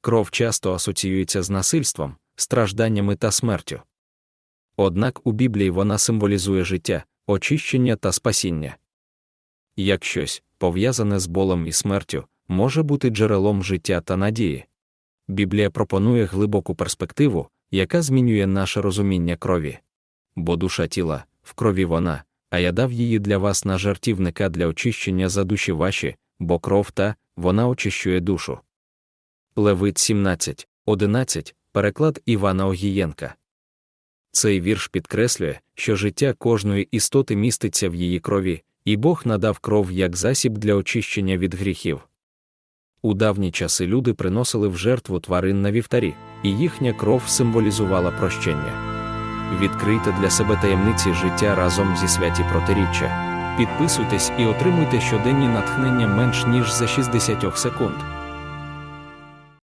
Кров часто асоціюється з насильством, стражданнями та смертю. Однак у Біблії вона символізує життя, очищення та спасіння. Як щось, пов'язане з болем і смертю, може бути джерелом життя та надії. Біблія пропонує глибоку перспективу, яка змінює наше розуміння крові. Бо душа тіла, в крові вона, а я дав її для вас на жертівника для очищення за душі ваші, бо кров та вона очищує душу. Левит 17, 11, переклад Івана Огієнка. Цей вірш підкреслює, що життя кожної істоти міститься в її крові, і Бог надав кров як засіб для очищення від гріхів. У давні часи люди приносили в жертву тварин на вівтарі, і їхня кров символізувала прощення. Відкрийте для себе таємниці життя разом зі святі протиріччя. Підписуйтесь і отримуйте щоденні натхнення менш ніж за 60 секунд.